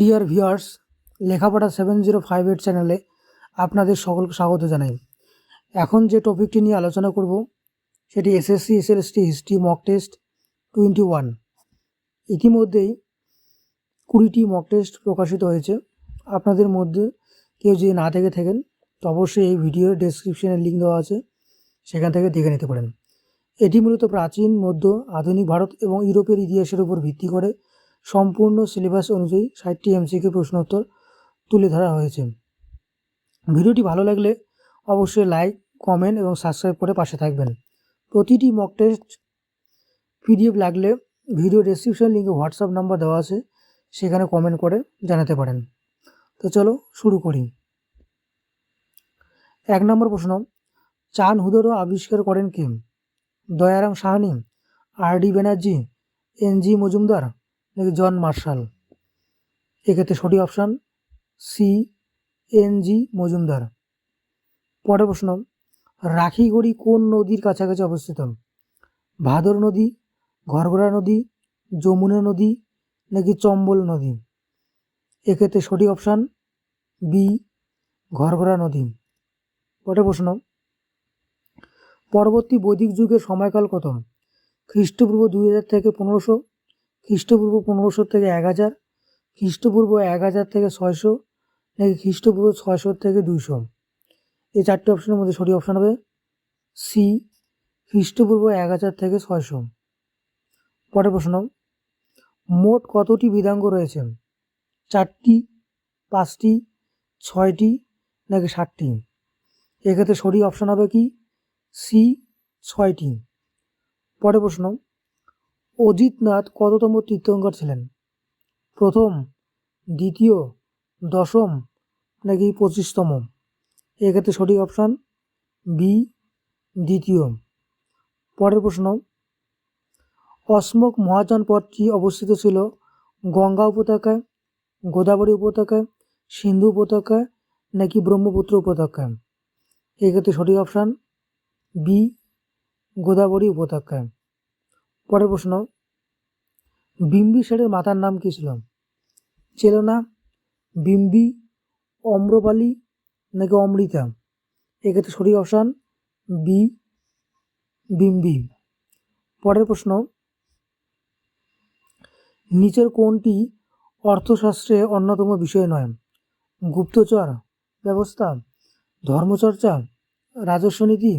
Deer viewers লেখাপড়া seven zero five eight চ্যানেলে আপনাদের সকলকে স্বাগত জানাই। এখন যে টপিকটি নিয়ে আলোচনা করব, সেটি SSC SLST history mock test twenty one ইতিমধ্যেই কুড়িটি মক টেস্ট প্রকাশিত হয়েছে। আপনাদের মধ্যে কেউ যদি না থেকে থাকেন, তো অবশ্যই এই ভিডিওর ডেসক্রিপশনে লিঙ্ক দেওয়া আছে, সেখান থেকে দেখে নিতে পারেন। এটি মূলত প্রাচীন, মধ্য, আধুনিক ভারত এবং ইউরোপের ইতিহাসের উপর ভিত্তি করে সম্পূর্ণ সিলেবাস অনুযায়ী ষাটটি এমসিকে প্রশ্নোত্তর তুলে ধরা হয়েছে। ভিডিওটি ভালো লাগলে অবশ্যই লাইক, কমেন্ট এবং সাবস্ক্রাইব করে পাশে থাকবেন। প্রতিটি মক টেস্ট পিডিএফ লাগলে ভিডিও ডেসক্রিপশন লিঙ্কে হোয়াটসঅ্যাপ নাম্বার দেওয়া আছে, সেখানে কমেন্ট করে জানাতে পারেন। তো চলো শুরু করি। এক নম্বর প্রশ্ন চান হুদোরও আবিষ্কার করেন কে? Dayaram Sahni, R D Banerjee N G Majumdar নাকি জন মার্শাল? এক্ষেত্রে সঠিক option C N G Majumdar. পরের প্রশ্ন, রাখিগড়ি কোন নদীর কাছাকাছি অবস্থিত? ভাদর নদী, ঘরঘরা নদী, যমুনা নদী নাকি চম্বল নদী? এক্ষেত্রে সঠিক অপশান বি ঘরঘরা নদী। পরের প্রশ্ন, পরবর্তী বৈদিক যুগের সময়কাল কত? খ্রিস্টপূর্ব দুই হাজার থেকে পনেরোশো খ্রিস্টপূর্ব পনেরোশো থেকে এক হাজার, খ্রিস্টপূর্ব এক হাজার থেকে ছয়শো, নাকি খ্রিস্টপূর্ব ছয়শো থেকে দুইশো। এই চারটি অপশনের মধ্যে সঠিক অপশান হবে সি খ্রিস্টপূর্ব এক হাজার থেকে ছয়শো। পরের প্রশ্ন মোট কতটি বিধাঙ্গ রয়েছে? চারটি, পাঁচটি, ছয়টি, নাকি ষাটটি এক্ষেত্রে সঠিক অপশান হবে কি? সি ছয়টি। পরের প্রশ্ন অজিতনাথ কততম তীর্থঙ্কর ছিলেন? প্রথম, দ্বিতীয়, দশম, নাকি পঁচিশতম? এক্ষেত্রে সঠিক অপশান বি, দ্বিতীয়। পরের প্রশ্ন অসমক মহাযান পথটি অবস্থিত ছিল গঙ্গা উপত্যকায়, গোদাবরী উপত্যকায়, সিন্ধু উপত্যকায়, নাকি ব্রহ্মপুত্র উপত্যকায়? এক্ষেত্রে সঠিক অপশান বি, গোদাবরী উপত্যকায়। পরের প্রশ্ন বিম্বিসারের মাতার নাম কী ছিল চেলনা বিম্বি, অম্রপালি নাকি অমৃতা? এক্ষেত্রে সঠিক অপশান বি, বিম্বি। পরের প্রশ্ন নিচের কোনটি অর্থশাস্ত্রে অন্যতম বিষয় নয়। গুপ্তচর ব্যবস্থা, ধর্মচর্চা, রাজস্ব নীতি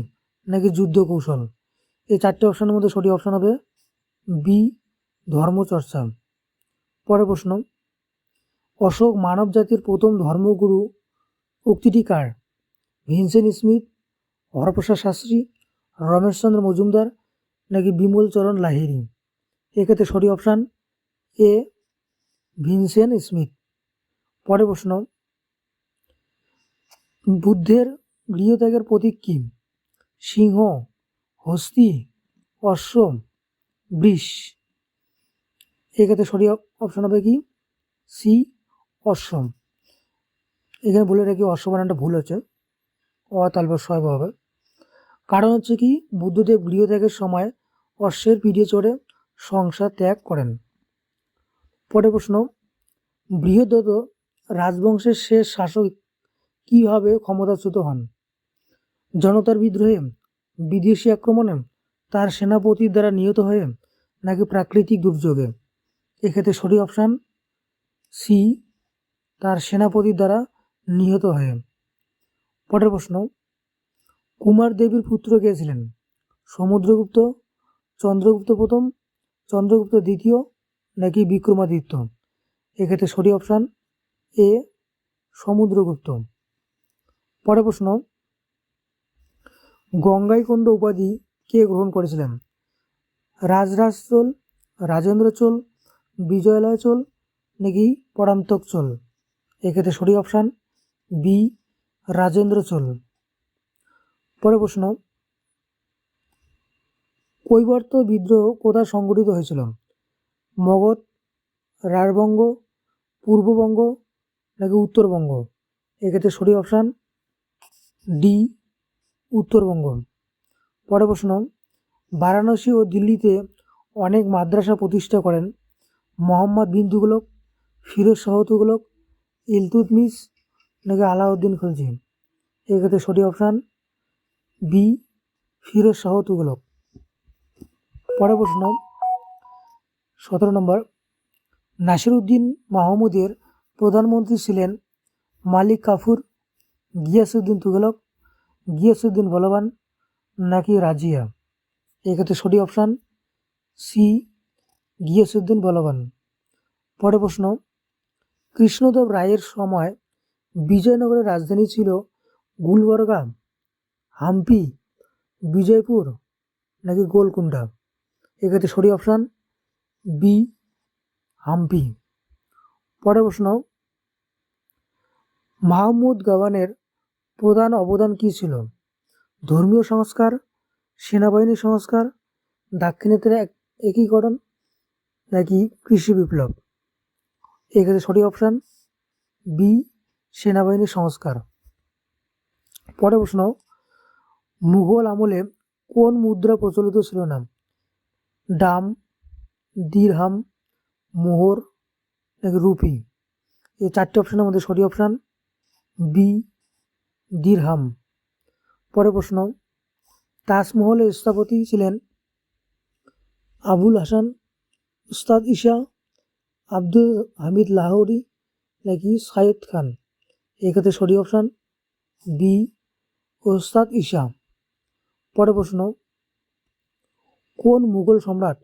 নাকি যুদ্ধ কৌশল এই চারটে অপশানের মধ্যে সঠিক অপশান হবে বি, ধর্মচর্চা। পরের প্রশ্ন, অশোক মানব জাতির প্রথম ধর্মগুরু উক্তিটি কার? ভিনসেন স্মিথ, হরপ্রসাদ শাস্ত্রী, রমেশচন্দ্র মজুমদার নাকি বিমল চরণ লাহিড়ী? এক্ষেত্রে সঠিক অপশান এ ভিনসেন স্মিথ। পরের প্রশ্ন, বুদ্ধের গৃহত্যাগের প্রতীক কী? সিংহ, হস্তি অশ্ব বৃষ। এক্ষেত্রে সঠিক অপশন হবে কি? সি অশ্বম। এখানে বলে রাখি অশ্ব বানানটা ভুল হচ্ছে। অ তালবা সয়ব হবে। কারণ হচ্ছে কি, বুদ্ধদেব গৃহত্যাগের সময় অশ্বের পিঠে চড়ে সংসার ত্যাগ করেন। পরের প্রশ্ন বৃহদত্ত রাজবংশের শেষ শাসক কীভাবে ক্ষমতাচ্যুত হন? জনতার বিদ্রোহে, বিদেশি আক্রমণে, তার সেনাপতির দ্বারা নিহত হয়ে নাকি প্রাকৃতিক দুর্যোগে? এক্ষেত্রে সঠিক অপশান সি, তার সেনাপতির দ্বারা নিহত হয়ে। পরের প্রশ্ন, কুমার দেবীর পুত্র কে ছিলেন? সমুদ্রগুপ্ত, চন্দ্রগুপ্ত প্রথম, চন্দ্রগুপ্ত দ্বিতীয় নাকি বিক্রমাদিত্য? এক্ষেত্রে সঠিক অপশান এ, সমুদ্রগুপ্ত। পরের প্রশ্ন গঙ্গাইকোণ্ড উপাধি কে গ্রহণ করেছিলেন? রাজরাজ চোল, রাজেন্দ্র চোল, বিজয়লয় চোল, নাকি পরান্তক চোল? এক্ষেত্রে সঠিক অপশান বি, রাজেন্দ্র চোল। পরে প্রশ্ন, কৈবর্ত বিদ্রোহ কোথায় সংগঠিত হয়েছিল? মগধ রাঢ়বঙ্গ পূর্ববঙ্গ, নাকি উত্তরবঙ্গ? এক্ষেত্রে সঠিক অপশান ডি, উত্তরবঙ্গ। পরে প্রশ্ন বারাণসী ও দিল্লিতে অনেক মাদ্রাসা প্রতিষ্ঠা করেন। মোহাম্মদ বিন তুগলক ফিরোজ শাহ তুগলক ইলতুতমিস নাকি আলাউদ্দিন খলজি। এক্ষেত্রে সঠিক অপশান বি, ফিরোজ শাহ তুগলক পরের প্রশ্ন, সতেরো নম্বর, নাসিরুদ্দিন মাহমুদের প্রধানমন্ত্রী ছিলেন মালিক কাফুর, গিয়াসুদ্দিন তুগলক গিয়াসুদ্দিন বলবান, নাকি রাজিয়া? এক্ষেত্রে সঠিক অপশান সি, গিয়াসুদ্দিন বলবান। পরে প্রশ্ন, কৃষ্ণদেব রায়ের সময় বিজয়নগরের রাজধানী ছিল গুলবর্গা, হাম্পি, বিজয়পুর নাকি গোলকুন্ডা এক্ষেত্রে সঠিক অপশান বি, হাম্পি। পরের প্রশ্ন, মাহমুদ গাওয়ানের প্রধান অবদান কী ছিল? ধর্মীয় সংস্কার সেনাবাহিনী সংস্কার দাক্ষিণাত্যের এক একীকরণ নাকি কৃষি বিপ্লব? এক্ষেত্রে সঠিক অপশান বি সেনাবাহিনী সংস্কার। পরের প্রশ্ন, মুঘল আমলে কোন মুদ্রা প্রচলিত ছিল না? ডাম দিরহাম, মোহর নাকি রুপি? এই চারটি অপশানের মধ্যে সঠিক অপশান বি দিরহাম। পরের প্রশ্ন তাজমহলের স্থপতি ছিলেন আবুল হাসান উস্তাদ ঈশা, আব্দুল হামিদ লাহোরি নাকি সাইদ খান। এক্ষেত্রে সঠিক অপশান বি ওস্তাদ ঈশা। পরের প্রশ্ন, কোন মুঘল সম্রাট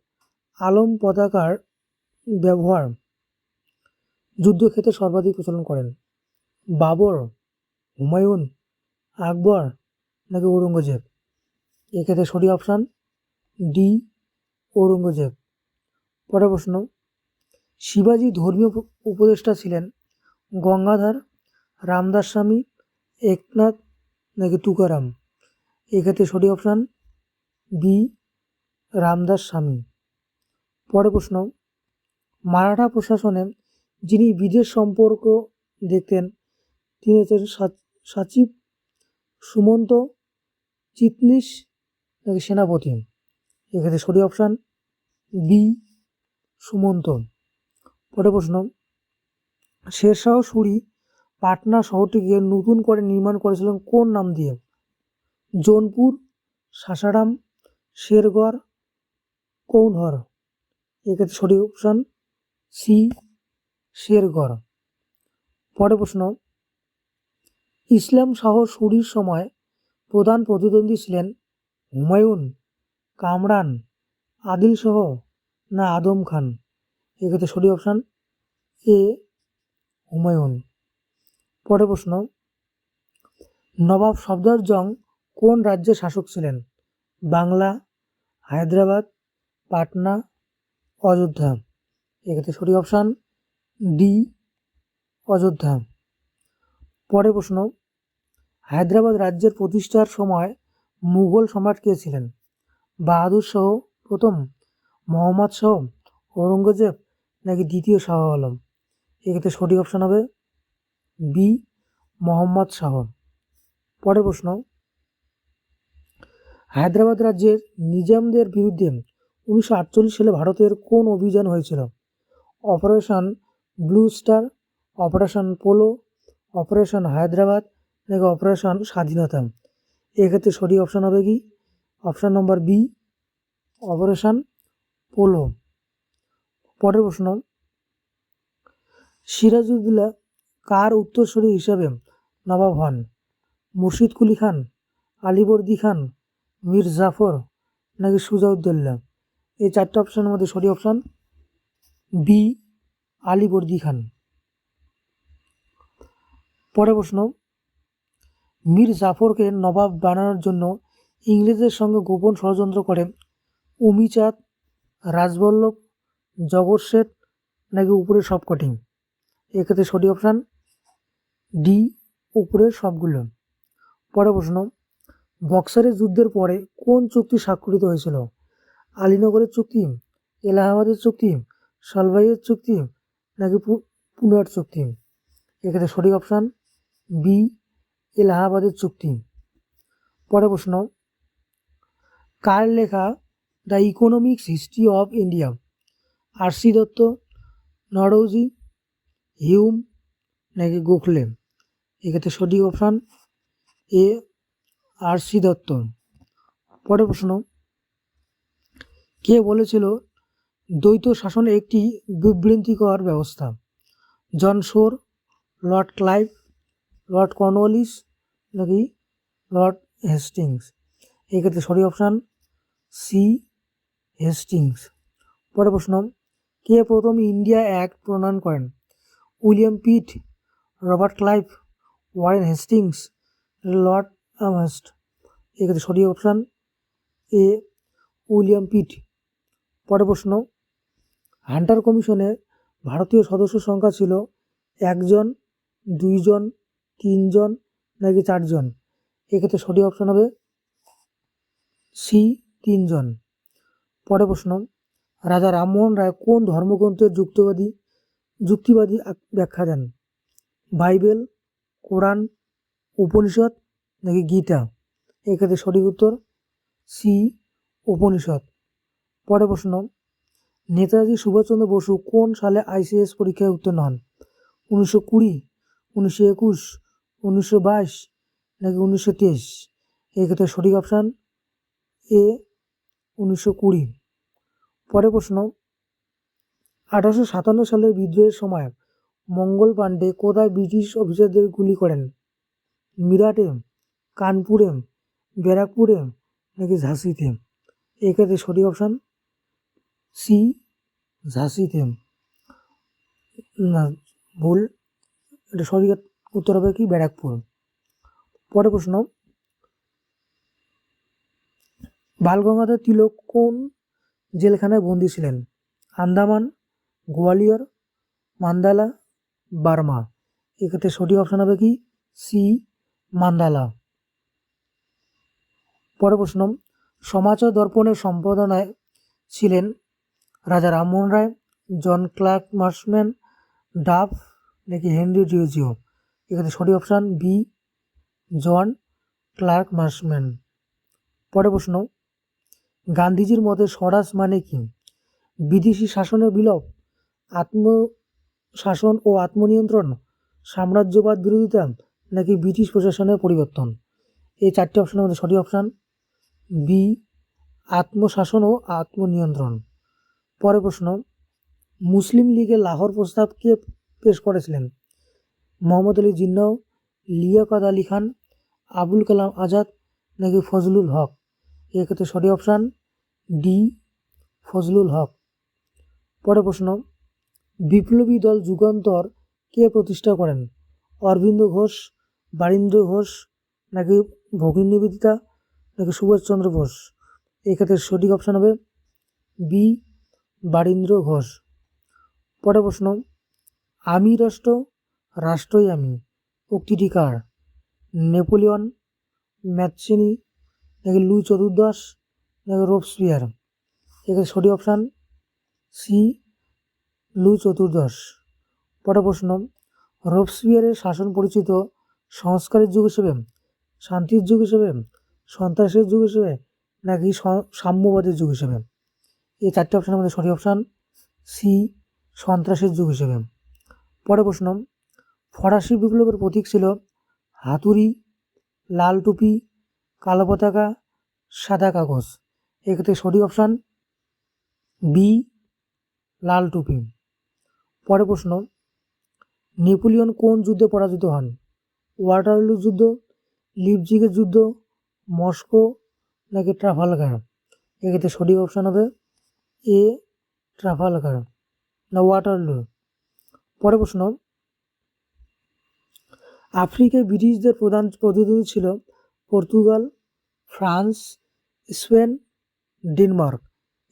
আলম পতাকার ব্যবহার যুদ্ধক্ষেত্রে সর্বাধিক প্রচলন করেন? বাবর, হুমায়ুন, আকবর নাকি ঔরঙ্গজেব? এক্ষেত্রে সঠিক অপশান ডি, ঔরঙ্গজেব। পরের প্রশ্ন, শিবাজি ধর্মীয় উপদেষ্টা ছিলেন গঙ্গাধর রামদাস স্বামী একনাথ নাকি তুকারাম? এক্ষেত্রে সঠিক অপশান বি রামদাস স্বামী পরের প্রশ্ন, মারাঠা প্রশাসনে যিনি বিদেশ সম্পর্ক দেখতেন, তিনি হচ্ছেন সচিব সুমন্ত চিটনিস নাকি সেনাপতি এক্ষেত্রে সঠিক অপশান বি সুমন্ত পরে প্রশ্ন, শেরশাহ সুরি পাটনা শহরটিকে নতুন করে নির্মাণ করেছিলেন কোন নাম দিয়ে? জৌনপুর, সাসারাম, শেরগড়, কৌনহর। এক্ষেত্রে সঠিক অপশান সি, শেরগড়। পরে প্রশ্ন, ইসলাম শাহ সুরির সময় প্রধান প্রতিদ্বন্দ্বী ছিলেন হুমায়ুন, কামরান আদিল শাহ না আদম খান? এক্ষেত্রে সঠিক অপশান এ হুমায়ুন। পরের প্রশ্ন, নবাব সফদর জং কোন রাজ্যের শাসক ছিলেন? বাংলা, হায়দ্রাবাদ, পাটনা, অযোধ্যা। এক্ষেত্রে সঠিক অপশান ডি অযোধ্যা। পরের প্রশ্ন, হায়দ্রাবাদ রাজ্যের প্রতিষ্ঠার সময় মুঘল সম্রাট কে ছিলেন? বাহাদুর শাহ প্রথম, মোহাম্মদ শাহ ঔরঙ্গজেব নাকি দ্বিতীয় শাহ আলম? এক্ষেত্রে সঠিক অপশান হবে বি মোহাম্মদ শাহ। পরের প্রশ্ন, হায়দ্রাবাদ রাজ্যের নিজামদের বিরুদ্ধে উনিশশো আটচল্লিশ সালে ভারতের কোন অভিযান হয়েছিল? Operation blue star, operation polo, operation Hyderabad নাকি অপারেশন স্বাধীনতা? এক্ষেত্রে সঠিক অপশান হবে কি? Option number B operation polo পরের প্রশ্ন, সিরাজউদ্দৌলা কার উত্তরসূরি হিসাবে নবাব হন? মুর্শিদ কুলি খান, আলিবর্দি খান, মীর জাফর নাকি সুজাউদ্দৌল্লা এই চারটে অপশানের মধ্যে সঠিক অপশান বি আলিবর্দি খান। পরের প্রশ্ন মীর জাফরকে নবাব বানানোর জন্য ইংরেজদের সঙ্গে গোপন ষড়যন্ত্র করে। উমিচাঁদ, রাজবল্লভ, জগৎ শেঠ নাকি সব কটিং? এক্ষেত্রে সঠিক অপশান ডি, উপরের সবগুলো। পরে প্রশ্ন, বক্সারের যুদ্ধের পরে কোন চুক্তি স্বাক্ষরিত হয়েছিল? আলীনগরের চুক্তি, এলাহাবাদের চুক্তি, সালভাইয়ের চুক্তি নাকি পুনার চুক্তি? এক্ষেত্রে সঠিক অপশান বি এলাহাবাদের চুক্তি। পরে প্রশ্ন, কার লেখা the economics history of India? R C Dutt Naoroji Hume নাকি গোখলে? এক্ষেত্রে সঠিক option A R C Dutt. পরের প্রশ্ন, কে বলেছিল দ্বৈত শাসন একটি বিভ্রান্তিকর ব্যবস্থা? John Shore, Lord Clive Lord Cornwallis নাকি লর্ড হেস্টিংস? এক্ষেত্রে সরি অপশান সি, হেস্টিংস। পরের প্রশ্ন, কে প্রথম ইন্ডিয়া অ্যাক্ট প্রণয়ন করেন? William Pitt, Robert Clive, Warren Hastings, Lord Amherst? এক্ষেত্রে sorry option A, William Pitt. পরের প্রশ্ন, হান্টার কমিশনে ভারতীয় সদস্য সংখ্যা ছিল একজন, দুইজন তিনজন নাকি চারজন? এক্ষেত্রে সঠিক অপশান হবে সি তিনজন। পরের প্রশ্ন, রাজা রামমোহন রায় কোন ধর্মগ্রন্থের যুক্তবাদী, যুক্তিবাদী ব্যাখ্যা দেন? বাইবেল, কোরআন, উপনিষদ নাকি গীতা? এক্ষেত্রে সঠিক উত্তর সি উপনিষদ। পরের প্রশ্ন, নেতাজি সুভাষচন্দ্র বসু কোন সালে আইসিএস পরীক্ষায় উত্তীর্ণ হন? উনিশশো কুড়ি, উনিশশো একুশ উনিশশো বাইশ নাকি উনিশশো তেইশ? এক্ষেত্রে সঠিক অপশান এ উনিশশো কুড়ি। পরের প্রশ্ন, আঠারোশো সাতান্ন সালের বিদ্রোহের সময় মঙ্গল পাণ্ডে কোথায় ব্রিটিশ অফিসারদের গুলি করেন? মিরাটে, কানপুরে, ব্যারাকপুরে নাকি ঝাঁসিতে? এক্ষেত্রে সঠিক অপশান সি ঝাঁসিতে। না, ভুল। এটা সঠিক উত্তর হবে কি ব্যারাকপুর। পরের প্রশ্ন, বালগঙ্গাধর তিলক কোন জেলখানায় বন্দী ছিলেন? Andaman, Gwalior, Mandalay, Burma. এক্ষেত্রে সঠিক অপশান হবে কি? C, Mandalay. পরের প্রশ্ন সমাচার দর্পণের সম্পাদনায় ছিলেন Raja Rammohan Roy, John Clark Marshman Duff নাকি হেনরি ডিওজিও এখানে সঠিক option B John Clark Marshman পরে প্রশ্ন, গান্ধীজির মতে স্বরাজ মানে কি? বিদেশি শাসনের বিলোপ, আত্মশাসন ও আত্মনিয়ন্ত্রণ, সাম্রাজ্যবাদ বিরোধিতা, নাকি ব্রিটিশ প্রশাসনের পরিবর্তন? এই চারটি অপশনের মধ্যে সঠিক অপশান বি আত্মশাসন ও আত্মনিয়ন্ত্রণ। পরে প্রশ্ন, মুসলিম লীগের লাহোর প্রস্তাব কে পেশ করেছিলেন? মোহাম্মদ আলী জিন্নাহ, লিয়াকত আলী খান, আবুল কালাম আজাদ নাকি ফজলুল হক? এক্ষেত্রে সঠিক অপশান ডি, ফজলুল হক। পরের প্রশ্ন, বিপ্লবী দল যুগান্তর কে প্রতিষ্ঠা করেন? অরবিন্দ ঘোষ, বারীন্দ্র ঘোষ নাকি ভগিনী নিবেদিতা নাকি সুভাষচন্দ্র বোস এক্ষেত্রে সঠিক অপশান হবে বি, বারীন্দ্র ঘোষ। পরের প্রশ্ন আমি রাষ্ট্র রাষ্ট্রই আমি। উক্তিটি কার নেপোলিয়ন ম্যাথসিনি নাকি লুই চতুর্দশ, নাকি রোবসপিয়ার? এখানে সঠিক অপশান সি, লুই চতুর্দশ। পরের প্রশ্ন, রোবসপিয়ারের শাসন পরিচিত সংস্কারের যুগ হিসেবে, শান্তির যুগ হিসেবে, সন্ত্রাসের যুগ হিসেবে, নাকি সাম্যবাদের যুগ হিসেবে? এই চারটি অপশানের মধ্যে সঠিক অপশান সি, সন্ত্রাসের যুগ হিসেবে। পরের প্রশ্ন ফরাসি বিপ্লবের প্রতীক ছিল হাতুড়ি, লাল টুপি, কালো পতাকা, সাদা কাগজ। এক্ষেত্রে সঠিক অপশান বি লাল টুপি। পরের প্রশ্ন, নেপোলিয়ন কোন যুদ্ধে পরাজিত হন? ওয়াটারলু যুদ্ধ, লিপজিগের যুদ্ধ, মস্কো নাকি ট্রাফালগার? এক্ষেত্রে সঠিক অপশান হবে এ ট্রাফালগার না ওয়াটারলু। পরের প্রশ্ন আফ্রিকায় ব্রিটিশদের প্রধান প্রতিনিধি ছিল পর্তুগাল, ফ্রান্স, স্পেন, ডেনমার্ক।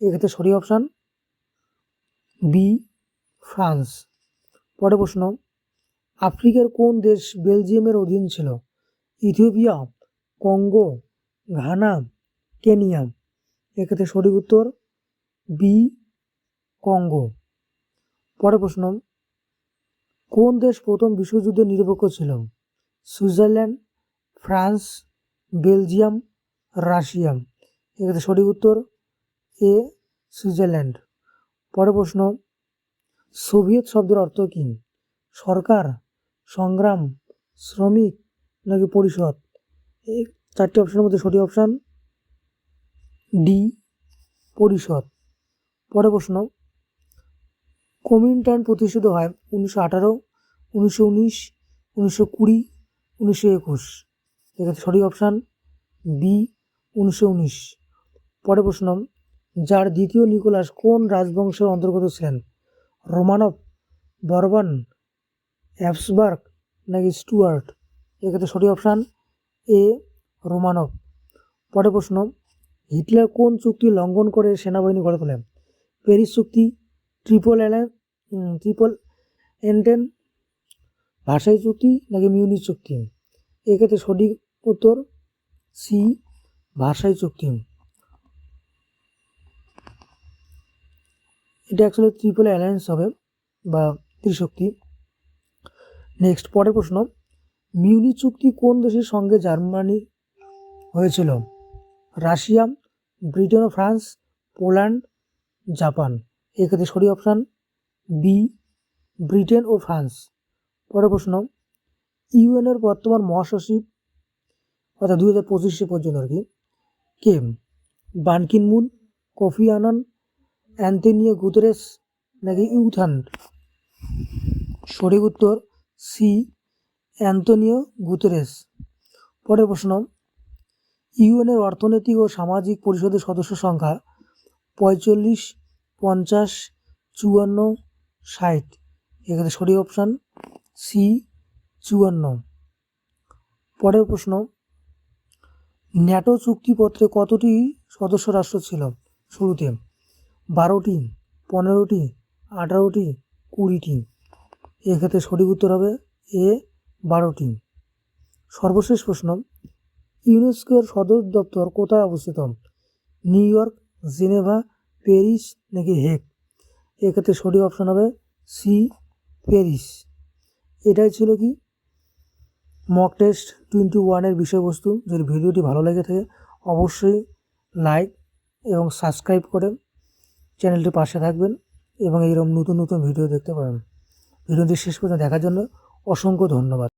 এক্ষেত্রে সঠিক অপশান বি, ফ্রান্স। পরে প্রশ্ন, আফ্রিকার কোন দেশ বেলজিয়ামের অধীন ছিল? Ethiopia, Congo, Ghana, Kenya. এক্ষেত্রে সঠিক উত্তর বি, কঙ্গো। পরে প্রশ্ন কোন দেশ প্রথম বিশ্বযুদ্ধে নিরপেক্ষ ছিল? Switzerland, France, Belgium, Russia. এক্ষেত্রে সঠিক উত্তর এ, সুইজারল্যান্ড। পরের প্রশ্ন, সোভিয়েত শব্দের অর্থ কী? সরকার, সংগ্রাম, শ্রমিক নাকি পরিষদ? এই চারটি অপশনের মধ্যে সঠিক অপশান ডি, পরিষদ। পরে প্রশ্ন কমিনটার্ন প্রতিষ্ঠিত হয় উনিশশো আঠারো, উনিশশো উনিশ, উনিশশো কুড়ি, উনিশশো একুশ। এক্ষেত্রে সঠিক অপশান বি, উনিশশো উনিশ। পরে প্রশ্ন, যার দ্বিতীয় নিকোলাস কোন রাজবংশের অন্তর্গত ছিলেন? রোমানভ বর্বান, অ্যাপসবার্গ নাকি স্টুয়ার্ট? এক্ষেত্রে সঠিক অপশান এ রোমানভ পরে প্রশ্ন, হিটলার কোন চুক্তি লঙ্ঘন করে সেনাবাহিনী গড়ে তোলেন প্যারিস চুক্তি, ট্রিপল অ্যালা ট্রিপল এন্টেন ভাষাই চুক্তি নাকি মিউনিক চুক্তি? এক্ষেত্রে সঠিক উত্তর সি ভাষাই চুক্তি। এটা অ্যাকচুয়ালি ত্রিপল অ্যালায়েন্স হবে বা ত্রিশক্তি। নেক্সট পরের প্রশ্ন মিউনিক চুক্তি কোন দেশের সঙ্গে জার্মানি হয়েছিল? রাশিয়া, ব্রিটেন ও ফ্রান্স, পোল্যান্ড, জাপান। এক্ষেত্রে সঠিক অপশান বি ব্রিটেন ও ফ্রান্স। পরের প্রশ্ন ইউএনের বর্তমান মহাসচিব অর্থাৎ দুই হাজার পঁচিশে পর্যন্ত আর কি, কে? Ban Ki Moon Kofi Annan Antonio Guterres নাকি ইউথান? সঠিক উত্তর, সি অ্যান্তনিও গুতেরেস। পরের প্রশ্ন ইউএনের অর্থনৈতিক ও সামাজিক পরিষদের সদস্য সংখ্যা পঁয়তাল্লিশ, পঞ্চাশ, চুয়ান্ন ষাট। এখানে সঠিক অপশান সি চুয়ান্ন। পরের প্রশ্ন, ন্যাটো চুক্তিপত্রে কতটি সদস্য রাষ্ট্র ছিল? শুরুতে বারোটি, পনেরোটি, আঠারোটি, কুড়িটি। এক্ষেত্রে সঠিক উত্তর হবে এ, বারোটি। সর্বশেষ প্রশ্ন, ইউনেস্কোর সদর দপ্তর কোথায় অবস্থিত? নিউ ইয়র্ক, জেনেভা, প্যারিস নাকি হেক এক্ষেত্রে সঠিক অপশন হবে সি প্যারিস এটাই ছিল কি? মক টেস্ট টোয়েন্টি ওয়ানের বিষয়বস্তু। যদি ভিডিওটি ভালো লেগে থাকে, অবশ্যই লাইক এবং সাবস্ক্রাইব করে চ্যানেলটির পাশে থাকবেন এবং এইরকম নতুন নতুন ভিডিও দেখতে পাবেন। ভিডিওটি শেষ পর্যন্ত দেখার জন্য অসংখ্য ধন্যবাদ।